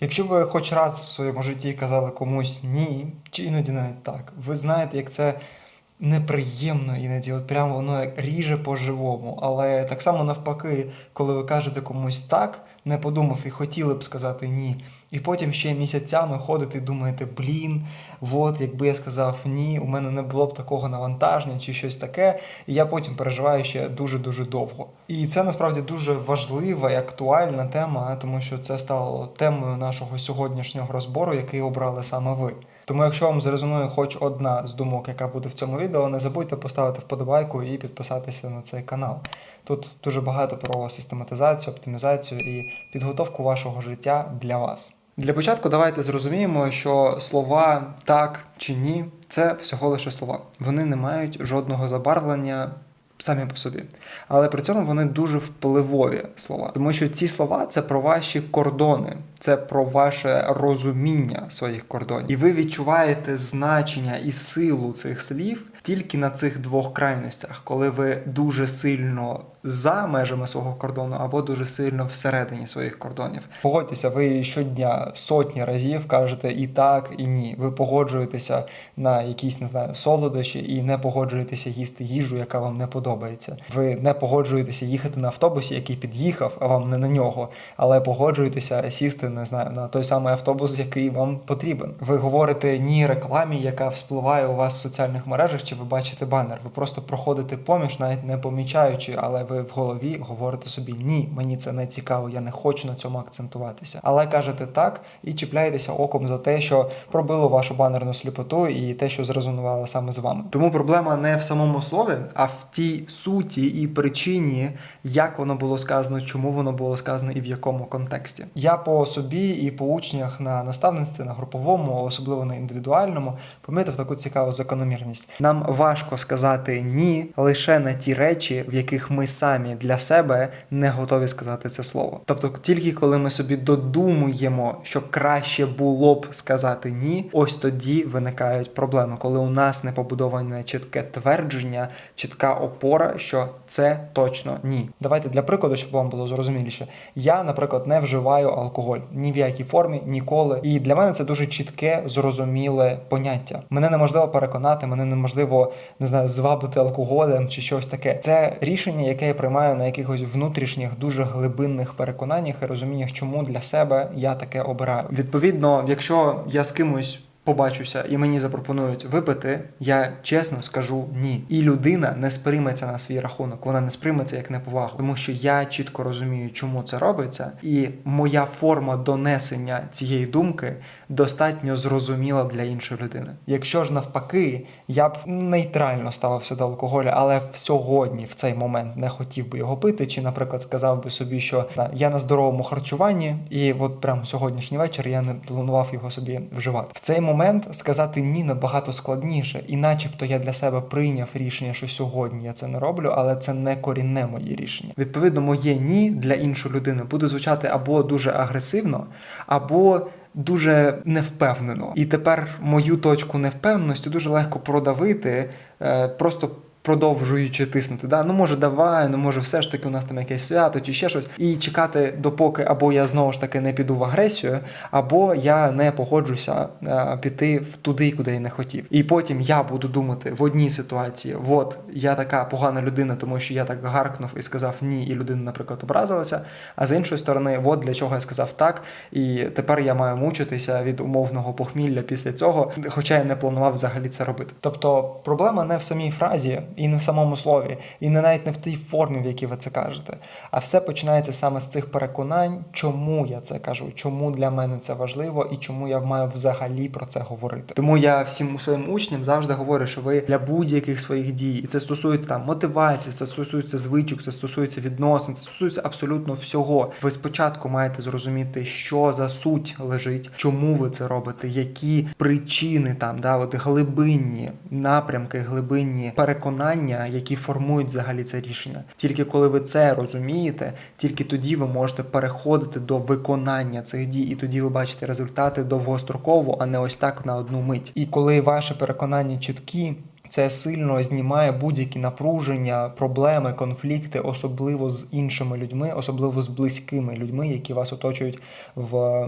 Якщо ви хоч раз в своєму житті казали комусь ні, чи іноді навіть так, ви знаєте, як це неприємно іноді, от прямо воно ріже по-живому. Але так само навпаки, коли ви кажете комусь так, не подумав і хотіли б сказати ні. І потім ще місяцями ходите і думаєте, блін, от якби я сказав ні, у мене не було б такого навантаження чи щось таке. І я потім переживаю ще дуже-дуже довго. І це насправді дуже важлива і актуальна тема, тому що це стало темою нашого сьогоднішнього розбору, який обрали саме ви. Тому, якщо вам зрезонує хоч одна з думок, яка буде в цьому відео, не забудьте поставити вподобайку і підписатися на цей канал. Тут дуже багато про систематизацію, оптимізацію і підготовку вашого життя для вас. Для початку давайте зрозуміємо, що слова так чи ні це всього лише слова. Вони не мають жодного забарвлення самі по собі. Але при цьому вони дуже впливові слова, тому що ці слова це про ваші кордони, це про ваше розуміння своїх кордонів. І ви відчуваєте значення і силу цих слів тільки на цих двох крайностях, коли ви дуже сильно за межами свого кордону або дуже сильно всередині своїх кордонів. Погодьтеся, ви щодня сотні разів кажете і так, і ні. Ви погоджуєтеся на якісь не знаю солодощі і не погоджуєтеся їсти їжу, яка вам не подобається. Ви не погоджуєтеся їхати на автобусі, який під'їхав, а вам не на нього, але погоджуєтеся сісти, не знаю, на той самий автобус, який вам потрібен. Ви говорите ні рекламі, яка вспливає у вас в соціальних мережах, чи ви бачите банер. Ви просто проходите поміж, навіть не помічаючи, але ви в голові говорите собі ні, мені це не цікаво, я не хочу на цьому акцентуватися. Але кажете так і чіпляєтеся оком за те, що пробило вашу банерну сліпоту і те, що зрезонувало саме з вами. Тому проблема не в самому слові, а в тій суті і причині, як воно було сказано, чому воно було сказано і в якому контексті. Я по собі і по учнях на наставництві, на груповому, особливо на індивідуальному, помітив таку цікаву закономірність. Нам важко сказати ні лише на ті речі, в яких ми самі для себе не готові сказати це слово. Тобто, тільки коли ми собі додумуємо, що краще було б сказати ні, ось тоді виникають проблеми, коли у нас не побудоване чітке твердження, чітка опора, що це точно ні. Давайте для прикладу, щоб вам було зрозуміліше. Я, наприклад, не вживаю алкоголь ні в якій формі, ніколи. І для мене це дуже чітке, зрозуміле поняття. Мене неможливо переконати, мене неможливо не знаю, звабити алкоголем чи щось таке. Це рішення, яке я приймаю на якихось внутрішніх, дуже глибинних переконаннях і розуміннях, чому для себе я таке обираю. Відповідно, якщо я з кимось. Побачуся, і мені запропонують випити, я чесно скажу ні. І людина не сприйметься на свій рахунок, вона не сприйметься як неповагу, тому що я чітко розумію, чому це робиться, і моя форма донесення цієї думки достатньо зрозуміла для іншої людини. Якщо ж навпаки, я б нейтрально ставився до алкоголю, але сьогодні, в цей момент, не хотів би його пити, чи, наприклад, сказав би собі, що «Та, я на здоровому харчуванні, і от прямо сьогоднішній вечір я не планував його собі вживати. В цей момент сказати ні набагато складніше, і начебто я для себе прийняв рішення, що сьогодні я це не роблю, але це не корінне моє рішення. Відповідно, моє ні для іншої людини буде звучати або дуже агресивно, або дуже невпевнено. І тепер мою точку невпевненості дуже легко продавити, е, просто. Продовжуючи тиснути, да, ну може давай, ну може, все ж таки у нас там якесь свято чи ще щось, і чекати, допоки або я знову ж таки не піду в агресію, або я не погоджуся е, піти туди, куди я не хотів. І потім я буду думати в одній ситуації: от я така погана людина, тому що я так гаркнув і сказав ні, і людина, наприклад, образилася. А з іншої сторони, от для чого я сказав так, і тепер я маю мучитися від умовного похмілля після цього, хоча я не планував взагалі це робити. Тобто проблема не в самій фразі і не в самому слові, і не навіть не в тій формі, в якій ви це кажете. А все починається саме з цих переконань, чому я це кажу, чому для мене це важливо і чому я маю взагалі про це говорити. Тому я всім своїм учням завжди говорю, що ви для будь-яких своїх дій, і це стосується там мотивації, це стосується звичок, це стосується відносин, це стосується абсолютно всього. Ви спочатку маєте зрозуміти, що за суть лежить, чому ви це робите, які причини там, да, от глибинні напрямки, глибинні переконання, які формують взагалі це рішення. Тільки коли ви це розумієте, тільки тоді ви можете переходити до виконання цих дій, і тоді ви бачите результати довгостроково, а не ось так на одну мить. І коли ваші переконання чіткі. Це сильно знімає будь-які напруження, проблеми, конфлікти, особливо з іншими людьми, особливо з близькими людьми, які вас оточують в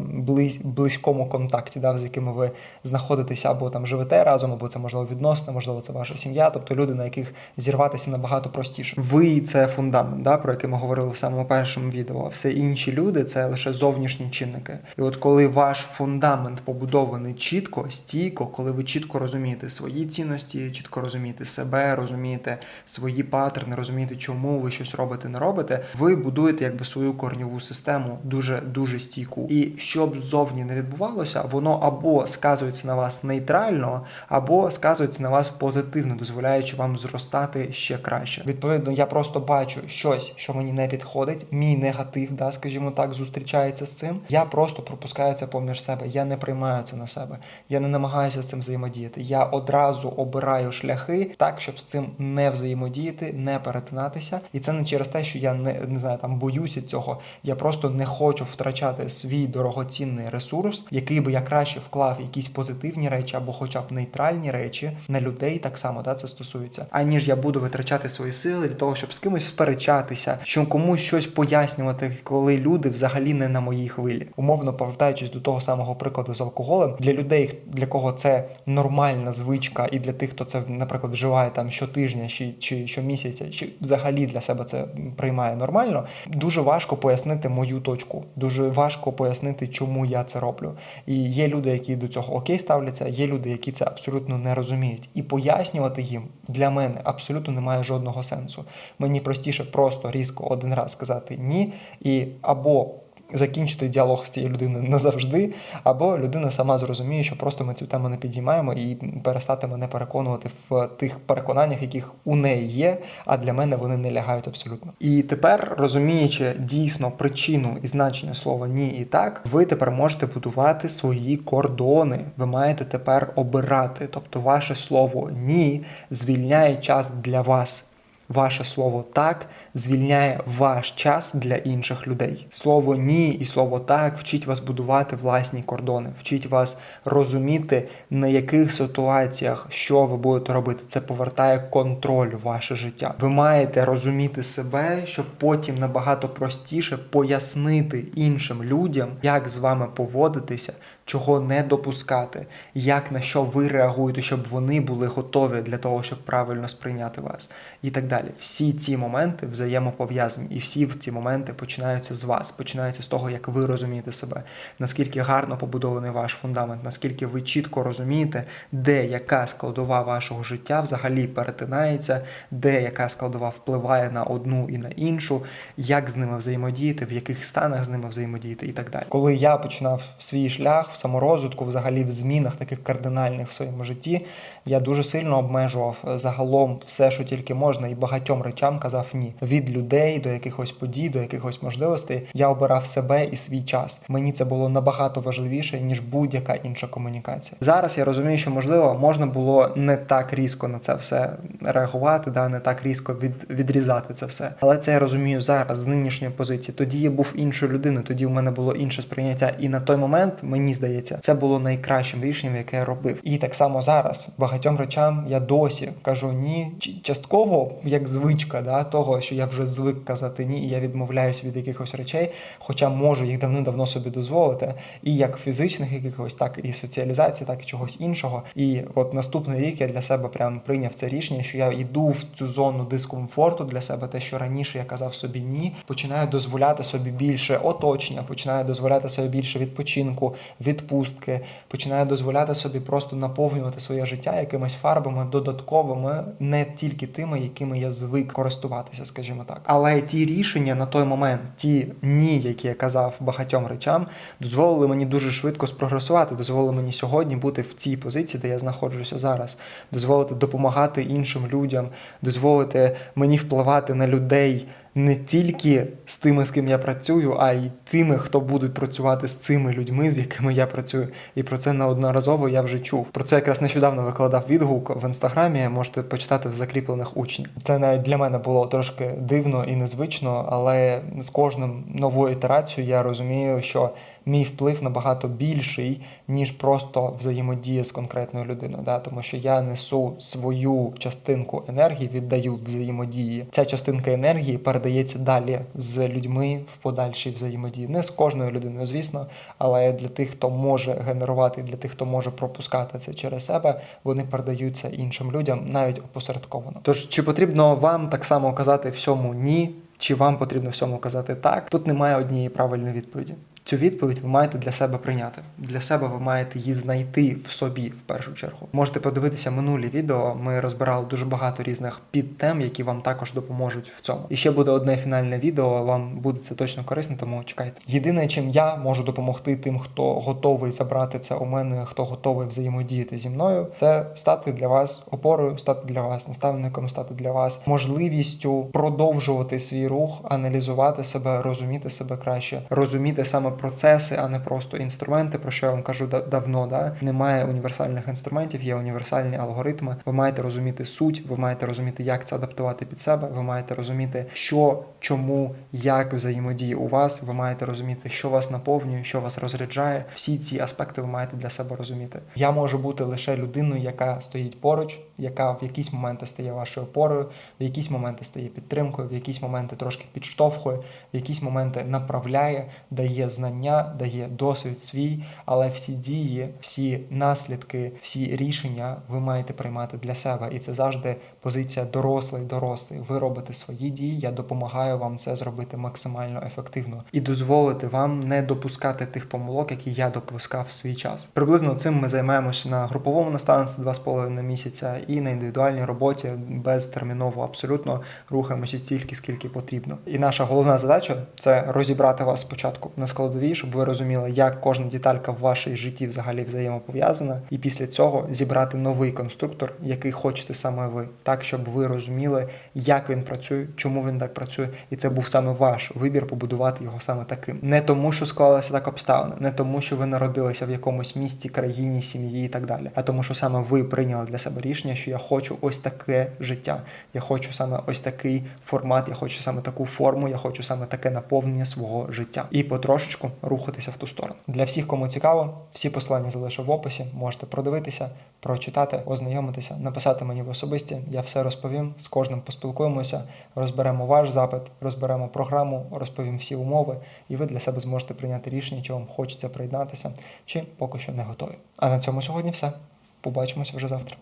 близькому контакті, да, з якими ви знаходитеся або там живете разом, або це можливо відносно, можливо, це ваша сім'я, тобто люди, на яких зірватися набагато простіше. Ви це фундамент, да, про який ми говорили в самому першому відео. А все інші люди це лише зовнішні чинники. І от коли ваш фундамент побудований чітко, стійко, коли ви чітко розумієте свої цінності, чітко розумієте себе, розумієте свої паттерни, розумієте, чому ви щось робите, не робите, ви будуєте якби свою корньову систему дуже дуже стійку. І щоб ззовні не відбувалося, воно або сказується на вас нейтрально, або сказується на вас позитивно, дозволяючи вам зростати ще краще. Відповідно, я просто бачу щось, що мені не підходить. Мій негатив, да, скажімо так, зустрічається з цим. Я просто пропускаю це поміж себе. Я не приймаю це на себе. Я не намагаюся з цим взаємодіяти. Я одразу обираю шляхи так, щоб з цим не взаємодіяти, не перетинатися. І це не через те, що я не, не знаю, там боюся цього. Я просто не хочу втрачати свій дорогоцінний ресурс, який би я краще вклав якісь позитивні речі або, хоча б нейтральні речі на людей, так само да, це стосується, аніж я буду витрачати свої сили для того, щоб з кимось сперечатися, що комусь щось пояснювати, коли люди взагалі не на моїй хвилі. Умовно повертаючись до того самого прикладу з алкоголем, для людей, для кого це нормальна звичка, і для тих, хто це, наприклад, вживає там щотижня чи, чи щомісяця, чи взагалі для себе це приймає нормально, дуже важко пояснити мою точку. Дуже важко пояснити, чому я це роблю. І є люди, які до цього окей ставляться, є люди, які це абсолютно не розуміють. І пояснювати їм для мене абсолютно немає жодного сенсу. Мені простіше просто різко один раз сказати ні, і або закінчити діалог з цією людиною назавжди, або людина сама зрозуміє, що просто ми цю тему не підіймаємо і перестати мене переконувати в тих переконаннях, яких у неї є, а для мене вони не лягають абсолютно. І тепер, розуміючи дійсно причину і значення слова ні і так, ви тепер можете будувати свої кордони. Ви маєте тепер обирати. Тобто, ваше слово ні звільняє час для вас. Ваше слово так звільняє ваш час для інших людей. Слово ні і слово так вчить вас будувати власні кордони, вчить вас розуміти, на яких ситуаціях що ви будете робити. Це повертає контроль в ваше життя. Ви маєте розуміти себе, щоб потім набагато простіше пояснити іншим людям, як з вами поводитися. Чого не допускати, як на що ви реагуєте, щоб вони були готові для того, щоб правильно сприйняти вас, і так далі. Всі ці моменти взаємопов'язані, і всі ці моменти починаються з вас, починаються з того, як ви розумієте себе, наскільки гарно побудований ваш фундамент, наскільки ви чітко розумієте, де яка складова вашого життя взагалі перетинається, де яка складова впливає на одну і на іншу, як з ними взаємодіяти, в яких станах з ними взаємодіяти, і так далі. Коли я починав свій шлях в саморозвитку, взагалі в змінах таких кардинальних в своєму житті, я дуже сильно обмежував загалом все, що тільки можна, і багатьом речам казав ні. Від людей до якихось подій, до якихось можливостей я обирав себе і свій час. Мені це було набагато важливіше ніж будь-яка інша комунікація. Зараз я розумію, що можливо можна було не так різко на це все реагувати, да не так різко від, відрізати це все. Але це я розумію зараз з нинішньої позиції. Тоді я був іншою людиною, тоді в мене було інше сприйняття, і на той момент мені здається, це було найкращим рішенням, яке я робив. І так само зараз багатьом речам я досі кажу ні, частково як звичка, да, того, що я вже звик казати ні, і я відмовляюся від якихось речей, хоча можу їх давно-давно собі дозволити, і як фізичних якихось, так і соціалізації, так і чогось іншого. І от наступний рік я для себе прям прийняв це рішення, що я йду в цю зону дискомфорту для себе, те, що раніше я казав собі ні, починаю дозволяти собі більше оточення, починаю дозволяти собі більше відпочинку, відпустки, починаю дозволяти собі просто наповнювати своє життя якимись фарбами додатковими, не тільки тими, якими я звик користуватися, скажімо так. Але ті рішення на той момент, ті ні, які я казав багатьом речам, дозволили мені дуже швидко спрогресувати, дозволили мені сьогодні бути в цій позиції, де я знаходжуся зараз, дозволити допомагати іншим людям, дозволити мені впливати на людей. Не тільки з тими, з ким я працюю, а й тими, хто будуть працювати з цими людьми, з якими я працюю. І про це неодноразово я вже чув. Про це якраз нещодавно викладав відгук в інстаграмі. Можете почитати в закріплених учнів. Це навіть для мене було трошки дивно і незвично, але з кожним новою ітерацією я розумію, що мій вплив набагато більший, ніж просто взаємодія з конкретною людиною. Да? Тому що я несу свою частинку енергії, віддаю взаємодії. Ця частинка енергії передається далі з людьми в подальшій взаємодії. Не з кожною людиною, звісно, але для тих, хто може генерувати, для тих, хто може пропускати це через себе, вони передаються іншим людям навіть опосередковано. Тож чи потрібно вам так само казати всьому ні? Чи вам потрібно всьому казати так? Тут немає однієї правильної відповіді. Цю відповідь ви маєте для себе прийняти. Для себе ви маєте її знайти в собі в першу чергу. Можете подивитися минулі відео. Ми розбирали дуже багато різних підтем, які вам також допоможуть в цьому. І ще буде одне фінальне відео. Вам буде це точно корисно, тому чекайте. Єдине, чим я можу допомогти тим, хто готовий забрати це у мене, хто готовий взаємодіяти зі мною, це стати для вас опорою, стати для вас наставником, стати для вас можливістю продовжувати свій рух, аналізувати себе, розуміти себе краще, розуміти саме процеси, а не просто інструменти, про що я вам кажу давно. Да? Немає універсальних інструментів, є універсальні алгоритми. Ви маєте розуміти суть, ви маєте розуміти, як це адаптувати під себе. Ви маєте розуміти, що, чому, як взаємодіє у вас. Ви маєте розуміти, що вас наповнює, що вас розряджає. Всі ці аспекти ви маєте для себе розуміти. Я можу бути лише людиною, яка стоїть поруч, яка в якісь моменти стає вашою опорою, в якісь моменти стає підтримкою, в якісь моменти трошки підштовхує, в якісь моменти направляє, дає знання, дає досвід свій, але всі дії, всі наслідки, всі рішення ви маєте приймати для себе. І це завжди позиція дорослий, дорослий. Ви робите свої дії, я допомагаю вам це зробити максимально ефективно і дозволити вам не допускати тих помилок, які я допускав в свій час. Приблизно цим ми займаємося на груповому наставництві 2,5 місяця і на індивідуальній роботі безтерміново абсолютно рухаємося стільки, скільки потрібно. І наша головна задача це розібрати вас спочатку на складові, щоб ви розуміли, як кожна деталька в вашій житті взагалі взаємопов'язана, і після цього зібрати новий конструктор, який хочете саме ви, так щоб ви розуміли, як він працює, чому він так працює, і це був саме ваш вибір побудувати його саме таким. Не тому, що склалися так обставини, не тому, що ви народилися в якомусь місті, країні, сім'ї і так далі, а тому, що саме ви прийняли для себе рішення, що я хочу ось таке життя. Я хочу саме ось такий формат, я хочу саме таку форму, я хочу саме таке наповнення свого життя і потрошечку рухатися в ту сторону. Для всіх, кому цікаво, всі посилання залишу в описі. Можете продивитися, прочитати, ознайомитися, написати мені в особисті. Я все розповім. З кожним поспілкуємося, розберемо ваш запит, розберемо програму, розповім всі умови, і ви для себе зможете прийняти рішення, чи вам хочеться приєднатися, чи поки що не готові. А на цьому сьогодні все. Побачимося вже завтра.